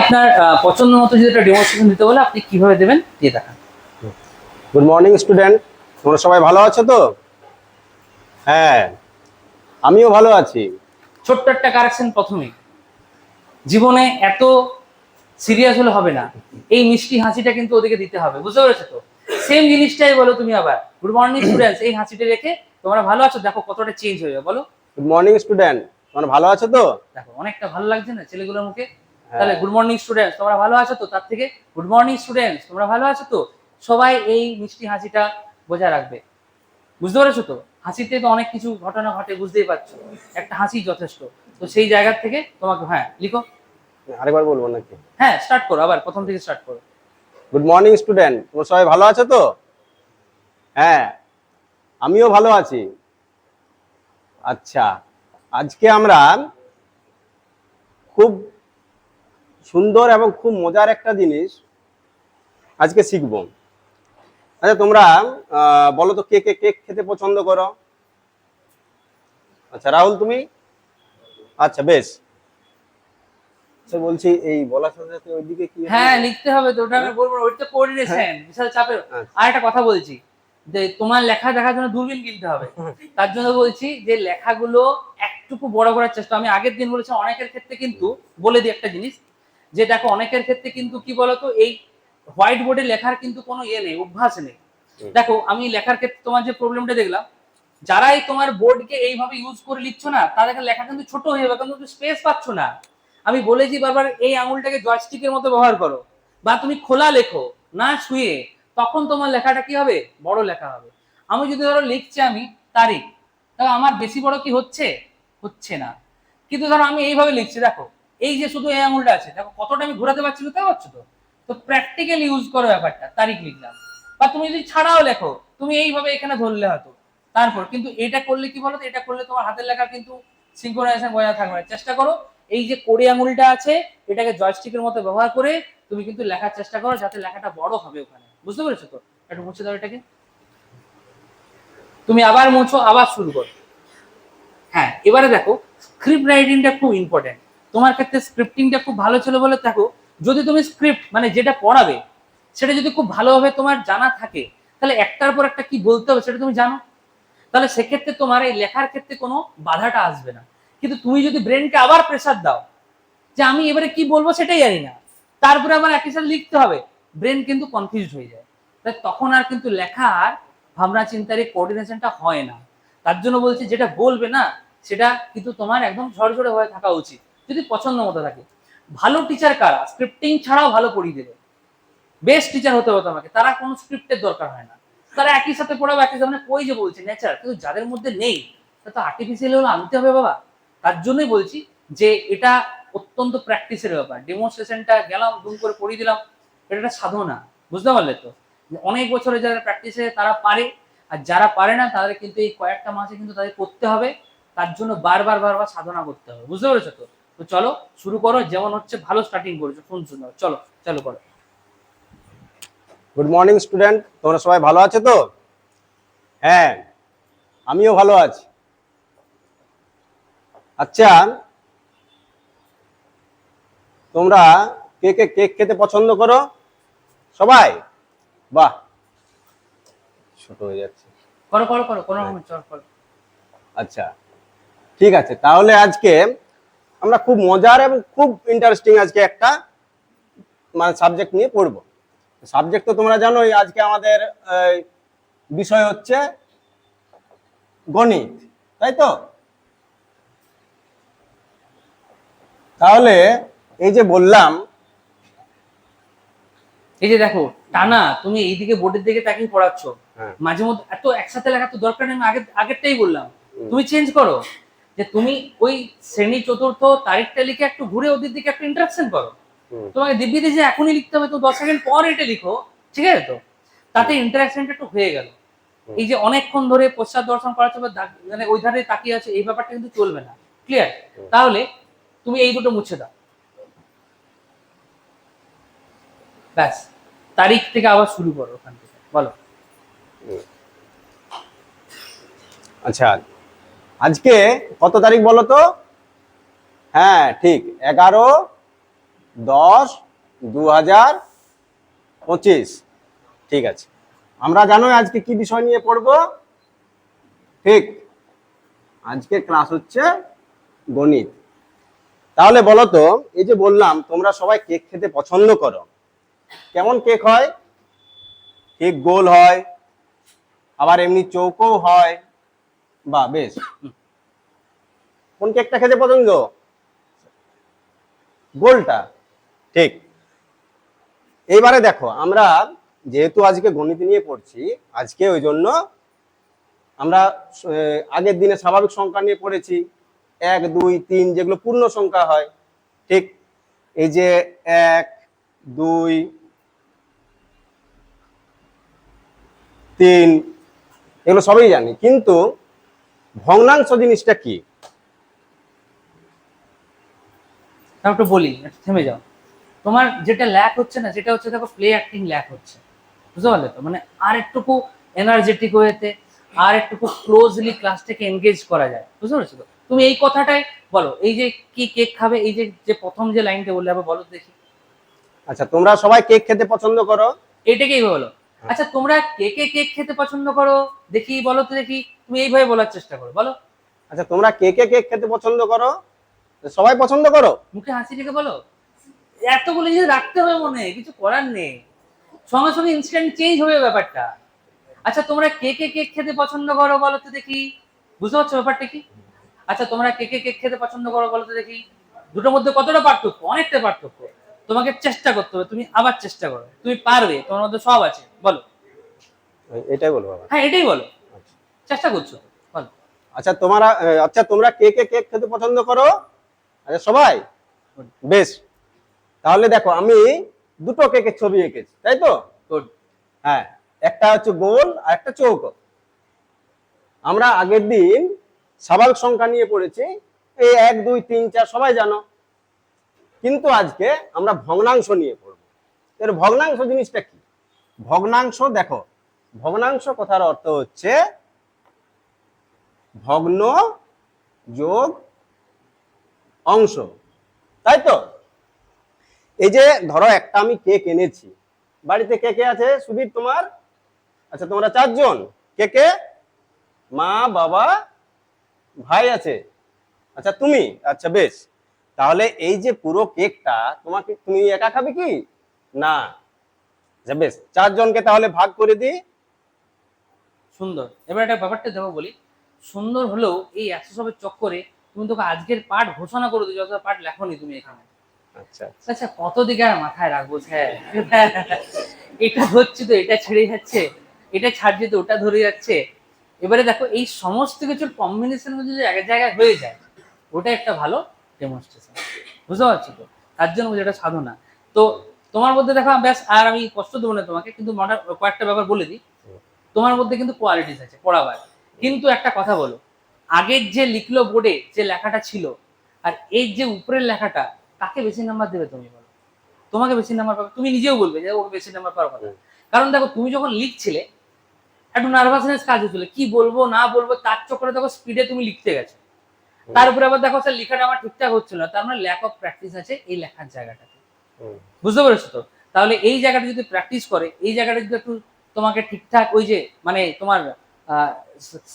আপনার পছন্দ মতো যদি একটা ডেমনস্ট্রেশন দিতে বলে আপনি কীভাবে দেবেন দিয়ে দেখান। গুড মর্নিং স্টুডেন্ট তোমরা সবাই ভালো আছো তো? হ্যাঁ আমিও ভালো আছি। ছোট্ট একটা কারেকশন প্রথমেই। জীবনে এত সিরিয়াস হলে হবে না। এই মিষ্টি হাসিটা কিন্তু ওদেরকে দিতে হবে বুঝতে পেরেছ তো? সেম জিনিসটাই বলো তুমি আবার। গুড মর্নিং স্টুডেন্টস এই হাসিটা রেখে তোমরা ভালো আছো? দেখো কতটা চেঞ্জ হয়ে যাবে বলো। গুড মর্নিং স্টুডেন্ট তোমরা ভালো আছো তো? দেখো অনেকটা ভালো লাগছে না ছেলেগুলোর মুখে? তাহলে গুড মর্নিং স্টুডেন্টস তোমরা ভালো আছো তো? তার থেকে গুড মর্নিং স্টুডেন্টস তোমরা ভালো আছো তো? সবাই এই মিষ্টি হাসিটা বজায় রাখবে। বুঝতে পেরেছ তো? হাসিতে তো অনেক কিছু ঘটনা ঘটে বুঝতেই পারছ। একটা হাসি যথেষ্ট। তো সেই জায়গা থেকে তোমাকে হ্যাঁ লিখো। আরেকবার বলব নাকি? হ্যাঁ স্টার্ট করো আবার প্রথম থেকে স্টার্ট করো। গুড মর্নিং স্টুডেন্ট তোমরা সবাই ভালো আছো তো? হ্যাঁ আমিও ভালো আছি। আচ্ছা আজকে আমরা খুব সুন্দর এবং খুব মজার একটা জিনিস আজকে শিখব। আচ্ছা তোমরা বলো তো কে কে কেক খেতে পছন্দ করো? আচ্ছা রাহুল তুমি? আচ্ছা বেশ। আচ্ছা বলছি এই বলার সাথে সাথে ওইদিকে কি হ্যাঁ লিখতে হবে তো ওটা আমি বলব ওইটা কোঅর্ডিনেশন বিশাল চাপের। আচ্ছা। আর একটা কথা বলছি যে তোমার লেখা দেখার জন্য দূরবীন কিনতে হবে। তার জন্য বলছি যে লেখাগুলো একটুকু বড় করার চেষ্টা আমি আগের দিন বলেছি অনেকের ক্ষেত্রে কিন্তু বলে দিই একটা জিনিস যে দেখো অনেকের ক্ষেত্রে কিন্তু কি বলতো এই হোয়াইট বোর্ডে লেখার কিন্তু কোনো ইয়ে নেই অভ্যাস নেই। দেখো আমি লেখার ক্ষেত্রে তোমার যে প্রবলেমটা দেখলাম যারাই তোমার বোর্ডকে এইভাবে ইউজ করে লিখছো না তাদের লেখা কিন্তু ছোট হয়ে যাবে কিন্তু স্পেস পাচ্ছ না। আমি বলেছি বারবার এই আঙুলটাকে জয়স্টিকের মতো ব্যবহার করো বা তুমি খোলা লেখো না শুয়ে তখন তোমার লেখাটা কি হবে? বড় লেখা হবে। আমি যদি ধরো লিখছি আমি তারিখ তাহলে আমার বেশি বড় কি হচ্ছে? হচ্ছে না। কিন্তু ধরো আমি এইভাবে লিখছি দেখো এই যে শুধু এই আঙুলটা আছে, দেখো কতটা আমি ঘোরাতে পারছি বুঝতে পারছ তো? তো প্র্যাকটিক্যাল ইউজ করো ব্যাপারটা, তারিখ লিখলাম। বা তুমি যদি ছাড়াও লেখো, তুমি এইভাবে এখানে ধরলে হয়তো। তারপর, কিন্তু এটা করলে কি বলো এটা করলে তোমার হাতের লেখা কিন্তু সিঙ্ক্রোনাইজেশন বজায় থাকবে না। চেষ্টা করো, এই যে কোড়ে আঙুলটা আছে, এটাকে জয়স্টিকের মতো ব্যবহার করে তুমি কিন্তু লেখার চেষ্টা করো, যাতে লেখাটা বড় হবে ওখানে। বুঝতে পেরেছ তো? একটু মুছে দাও এটাকে। তুমি আবার মুছো, আবার শুরু করো। হ্যাঁ এবারে দেখো স্ক্রিপ্ট রাইটিংটা খুব ইম্পর্টেন্ট তোমার ক্ষেত্রে স্ক্রিপ্টিংটা খুব ভালো ছিল বলে দেখো যদি তুমি স্ক্রিপ্ট মানে যেটা পড়াবে, সেটা যদি খুব ভালোভাবে তোমার জানা থাকে, তাহলে একটার পর একটা কি বলতে হবে সেটা তুমি জানো। তাহলে সেক্ষেত্রে তোমার এই লেখার ক্ষেত্রে কোনো বাধাটা আসবে না। কিন্তু তুমি যদি ব্রেনকে আবার প্রেসার দাও, যে আমি এবারে কি বলব সেটাই জানি না। তারপরে আবার একই সাথে লিখতে হবে ব্রেন কিন্তু কনফিউজ হয়ে যায়। তাই তখন আর কিন্তু লেখার ভাবনা চিন্তার এই কোঅর্ডিনেশনটা হয় না। তার জন্য বলছি যেটা বলবে না, সেটা কিন্তু তোমার একদম ঝরঝরে হয়ে থাকা উচিত। যদি পছন্দ মতো থাকে। ভালো টিচার কারা? স্ক্রিপ্টিং ছাড়াও ভালো পড়িয়ে দেবে। বেস্ট টিচার হতে হবে তোমাকে। তারা কোনো স্ক্রিপ্টের দরকার হয় না। তারা একই সাথে পড়াবে, একই সাথে মানে কই যে বলছে নেচার কিন্তু যাদের মধ্যে নেই, তা তো আর্টিফিশিয়াল হলো আনতে হবে বাবা। তার জন্যই বলছি যে এটা অত্যন্ত প্র্যাকটিসের ব্যাপার। ডেমনস্ট্রেশনটা গেলাম দুম করে পড়িয়ে দিলাম। এটা একটা সাধনা। বুঝতে পারলে তো? অনেক বছরে যারা প্র্যাকটিসে তারা পারে। আর যারা পারে না, তাদের কিন্তু এই কয়েকটা মাসে কিন্তু তাদের করতে হবে। তার জন্য বারবার বারবার সাধনা করতে হবে। বুঝতে পেরেছ তো? তো চলো শুরু করো যেমন হচ্ছে ভালো স্টার্টিং করেছ ফোন সুন্দর চলো চালু করো। গুড মর্নিং স্টুডেন্ট তোমরা সবাই ভালো আছো তো? হ্যাঁ আমিও ভালো আছি। আচ্ছা তোমরা কে কে কেক খেতে পছন্দ করো? সবাই? বাহ ছোট হয়ে যাচ্ছে। করো করো করো কোনো করো। আচ্ছা ঠিক আছে তাহলে আজকে আমরা খুব মজার এবং খুব ইন্টারেস্টিং আজকে একটা মানে সাবজেক্ট নিয়ে পড়ব। সাবজেক্ট তো তোমরা জানোই আজকে আমাদের বিষয় হচ্ছে গণিত তাই তো? তাহলে এই যে বললাম এই যে দেখো টানা তুমি এইদিকে বোর্ডের দিকে তাকিয়ে পড়াচ্ছ। হ্যাঁ। মাঝে মধ্যে এত একসাথে লেখা তো দরকার নেই আমি আগে আগেরটাই বললাম। তুমি চেঞ্জ করো। যে তুমি ওই শ্রেণি চতুর্থ তারিখটা লিখে একটু ঘুরে ওদের দিকে একটু ইন্টারাকশন করো। তোমাকে দিব্যিতে যে এখনই লিখতে হবে তো দশ সেকেন্ড পর এটা লিখো ঠিক আছে তো? তাতে ইন্টারাকশনটা একটু হয়ে গেল। এই যে অনেকক্ষণ ধরে পশ্চাৎ দর্শন বা মানে ওই ধারে তাকিয়ে আছে এই ব্যাপারটা কিন্তু চলবে না ক্লিয়ার তাহলে তুমি এই দুটো মুছে দাও। ব্যাস তারিখ থেকে আবার শুরু করো ওখান থেকে বলো। আচ্ছা আজকে কত তারিখ বলো তো? হ্যাঁ ঠিক, এগারো দশ দু হাজার পঁচিশ। ঠিক আছে। আমরা জানোই আজকে কি বিষয় নিয়ে পড়ব? ঠিক, আজকে ক্লাস হচ্ছে গণিত। তাহলে বলো তো, এই যে বললাম, তোমরা সবাই কেক খেতে পছন্দ করো। কেমন কেক হয়? কেক গোল হয়, আবার এমনি চৌকো হয়। বা বেশ। কোন কেকটা খেতে পছন্দ? গোলটা। ঠিক। এইবারে দেখো আমরা যেহেতু আজকে গণিত নিয়ে পড়ছি আজকে ওই জন্য আমরা আগের দিনে স্বাভাবিক সংখ্যা নিয়ে পড়েছি। এক দুই তিন যেগুলো পূর্ণ সংখ্যা হয়। ঠিক। এই যে এক দুই তিন এগুলো সবই জানি। কিন্তু ভগ্নাংশ জিনিসটা কি? একটু বলি থেমে যাও। তোমার যেটা ল্যাক হচ্ছে না সেটা হচ্ছে দেখো প্লে অ্যাক্টিং ল্যাক হচ্ছে। বুঝতে পারলে তো? মানে আর একটুকু এনার্জেটিক হয়েতে আর একটুকু ক্লোজলি ক্লাসটাকে এনগেজ করা যায়। বুঝতে পারছ তো? তুমি এই কথাটাই বলো এই যে কি কেক খাবে এই যে যে প্রথম যে লাইনটা বললে আবার বলো দেখি। আচ্ছা তোমরা সবাই কেক খেতে পছন্দ করো? এটাকেই বলো। আচ্ছা তোমরা কে কে কেক খেতে পছন্দ করো? দেখি বলো তো দেখি। তুমি এইভাবে বলার চেষ্টা করো বলো। আচ্ছা তোমরা কে কে কেক খেতে পছন্দ করো? সবাই পছন্দ করো? মুখে হাসি রেখে বলো। এতগুলো জিনিস রাখতে হবে মনে কিছু করার নেই। সঙ্গে সঙ্গে ইনস্ট্যান্ট চেঞ্জ হবে ব্যাপারটা। আচ্ছা তোমরা কে কে কেক খেতে পছন্দ করো বলো তো দেখি। বুঝতে পারছ ব্যাপারটা কি? আচ্ছা তোমরা কে কে কেক খেতে পছন্দ করো বলো তো দেখি। দুটোর মধ্যে কতটা পার্থক্য? অনেকটা পার্থক্য। তোমাকে চেষ্টা করতে হবে তুমি আবার চেষ্টা করো তুমি পারবে তোমার মধ্যে সব আছে বলো। এটাই বলব বাবা। হ্যাঁ এটাই বলো। চেষ্টা করছ বলো। আচ্ছা তোমরা আচ্ছা তোমরা কে কে কেক খেতে পছন্দ করো? আচ্ছা সবাই? বেশ। তাহলে দেখো আমি দুটো কেকের ছবি এঁকেছি তাই তো? গুড হ্যাঁ একটা হচ্ছে গোল আর একটা চৌকো। আমরা আগের দিন স্বাভাবিক সংখ্যা নিয়ে পড়েছি এই এক দুই তিন চার সবাই জানো। কিন্তু আজকে আমরা ভগ্নাংশ নিয়ে পড়ব। এর ভগ্নাংশ জিনিসটা কি? ভগ্নাংশ দেখো, ভগ্নাংশ কথার অর্থ হচ্ছে ভগ্ন যোগ অংশ। তাই তো? এই যে ধরো একটা আমি কেক এনেছি। বাড়িতে কে কে আছে? সুবীর তোমার? আচ্ছা তোমরা চারজন। কে কে? মা, বাবা, ভাই আছে। আচ্ছা তুমি? আচ্ছা বেশ। তাহলে এই যে পুরো কেকটা তোমাকে তুমি একা খাবে কি? না। আচ্ছা বেশ চারজনকে তাহলে ভাগ করে দিই। সুন্দর। এবার একটা ব্যাপারটা দেখো বলি। সুন্দর হলেও এই একশো সবের চক্করে তুমি তোকে আজকের পাঠ ঘোষণা করে দিও যত পাঠ লেখনি তুমি এখানে। আচ্ছা আচ্ছা। কত দিকে আর মাথায় রাখব স্যার? এটা হচ্ছে তো এটা ছেড়ে যাচ্ছে। এটা ছাড়ছে তো ওটা ধরে যাচ্ছে। এবারে দেখো এই সমস্ত কিছুর কম্বিনেশন যদি এক জায়গায় হয়ে যায়। ওটা একটা ভালো। ডেমনস্ট্রেশন বুঝতে পারছ তো? তার জন্য যেটা সাধনা। তো তোমার মধ্যে দেখো, ব্যাস, আর আমি কষ্ট দেবো না তোমাকে, কিন্তু মনে কয়েকটা ব্যাপার বলে দিই। তোমার মধ্যে কিন্তু কোয়ালিটিস আছে, পড়াবার। কিন্তু একটা কথা বলো, আগের যে লিখলো বোর্ডে যে লেখাটা ছিল, আর এই যে উপরের লেখাটা, কাকে বেশি নাম্বার দেবে তুমি বলো? তোমাকে বেশি নাম্বার পাবে? তুমি নিজেও বলবে যে ওকে বেশি নাম্বার পাওয়ার কথা। কারণ দেখো, তুমি যখন লিখছিলে, একটু নার্ভাসনেস কাজ হচ্ছিল। কি বলব, না বলব, তার চক্করে দেখো স্পিডে তুমি লিখতে গেছো। তার উপরে আবার দেখো স্যার লেখাটা আমার ঠিকঠাক হচ্ছিল না। তার মানে ল্যাক অফ প্র্যাকটিস আছে এই লেখার জায়গাটাতে। বুঝতে পেরেছ তো? তাহলে এই জায়গাটা যদি প্র্যাকটিস করে এই জায়গাটা যদি একটু তোমাকে ঠিকঠাক ওই যে মানে তোমার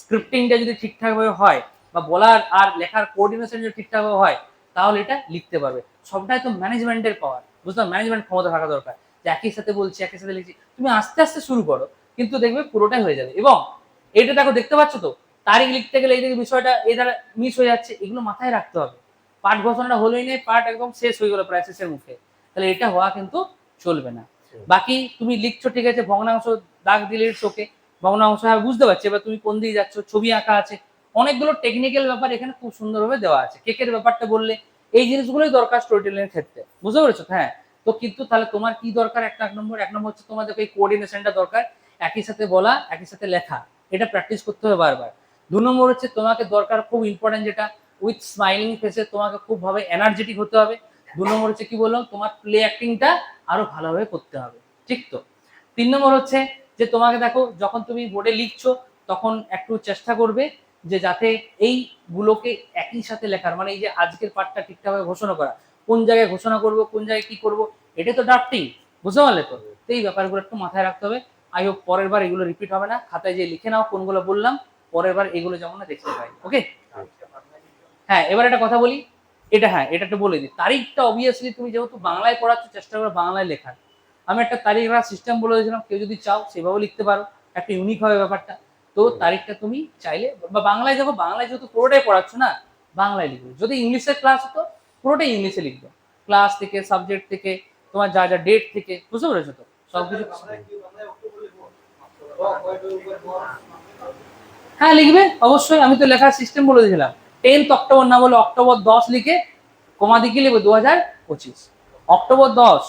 স্ক্রিপ্টিংটা যদি ঠিকঠাকভাবে হয় বা বলার আর লেখার কোঅর্ডিনেশন যদি ঠিকঠাকভাবে হয় তাহলে এটা লিখতে পারবে। সবটাই তো ম্যানেজমেন্টের পাওয়ার বুঝতে ম্যানেজমেন্ট ক্ষমতা থাকা দরকার। যে একই সাথে বলছি একই সাথে লিখছি তুমি আস্তে আস্তে শুরু করো কিন্তু দেখবে পুরোটাই হয়ে যাবে। এবং এটা দেখো দেখতে পাচ্ছ তো? তারিখ লিখতে গেলে এই দিকে বিষয়টা এই দ্বারা মিস হয়ে যাচ্ছে এগুলো মাথায় রাখতে হবে। পাঠ ঘোষণাটা হলোই নেই পাঠ একদম শেষ হয়ে গেলো প্রায় শেষের মুখে। তাহলে এটা হওয়া কিন্তু চলবে না। বাকি তুমি লিখছো ঠিক আছে ভগ্নাংশ দাগ দিলে চোখে ভগ্নাংশ হ্যাঁ বুঝতে পারছি। এবার তুমি কোন দিকে যাচ্ছ? ছবি আঁকা আছে। অনেকগুলো টেকনিক্যাল ব্যাপার এখানে খুব সুন্দরভাবে দেওয়া আছে। কেকের ব্যাপারটা বললে? এই জিনিসগুলোই দরকার স্টোরি টেলিংয়ের ক্ষেত্রে। বুঝতে পেরেছ? হ্যাঁ। তো কিন্তু তাহলে তোমার কি দরকার? একটা এক নম্বর এক নম্বর হচ্ছে তোমাদের এই কোঅর্ডিনেশনটা দরকার। একই সাথে বলা একই সাথে লেখা। এটা প্র্যাকটিস করতে হবে বারবার। দু নম্বর হচ্ছে তোমাকে দরকার খুব ইম্পর্টেন্ট যেটা উইথ স্মাইলিং ফেসে তোমাকে খুব ভাবে এনার্জেটিক হতে হবে। দু নম্বর হচ্ছে কি বললাম, তোমার প্লে অ্যাক্টিংটা আরও ভালোভাবে করতে হবে, ঠিক তো? তিন নম্বর হচ্ছে যে তোমাকে দেখো, যখন তুমি বোর্ডে লিখছো, তখন একটু চেষ্টা করবে যে যাতে এইগুলোকে একই সাথে লেখার মানে এই যে আজকের পাঠটা ঠিকঠাকভাবে ঘোষণা করা, কোন জায়গায় ঘোষণা করব, কোন জায়গায় কি করব, এটা তো ড্রাফটিং বুঝতে পারলে তো? এই ব্যাপারগুলো একটু মাথায় রাখতে হবে। আই হোপ পরের বার এগুলো রিপিট হবে না। খাতায় যে লিখে নাও কোনগুলো বললাম পরের বার এগুলো যেমন না দেখতে পাই। ওকে হ্যাঁ এবার একটা কথা বলি। এটা হ্যাঁ এটা একটু বলে দিই। তারিখটা অবভিয়াসলি তুমি যেহেতু বাংলায় পড়াচ্ছ চেষ্টা করো বাংলায় লেখার। আমি একটা তারিখ রাখার সিস্টেম বলে দিয়েছিলাম কেউ যদি চাও সেভাবে লিখতে পারো। একটা ইউনিক হবে ব্যাপারটা। তো তারিখটা তুমি চাইলে বা বাংলায় দেখো বাংলায় যেহেতু পুরোটাই পড়াচ্ছ না বাংলায় লিখবে। যদি ইংলিশের ক্লাস হতো পুরোটাই ইংলিশে লিখবে। ক্লাস থেকে সাবজেক্ট থেকে তোমার যা যা ডেট থেকে বুঝতে পেরেছ তো? সব কিছু হ্যাঁ লিখবে? অবশ্যই। আমি তো লেখার সিস্টেম বলে দিয়েছিলাম। টেন্থ অক্টোবর না বলে অক্টোবর দশ লিখে কমা দিকে লিখবে দু হাজার পঁচিশ। অক্টোবর দশ।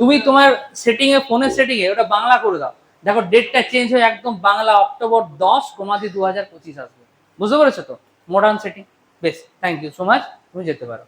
তুমি তোমার সেটিং এ ফোনের সেটিং এ, ওটা বাংলা করে দাও। দেখো ডেটটা চেঞ্জ হয়ে একদম বাংলা অক্টোবর দশ, কমাদি দু হাজার পঁচিশ আসবে। বুঝতে পেরেছ তো? মডার্ন সেটিং বেশ থ্যাংক ইউ সো মাচ তুমি যেতে পারো।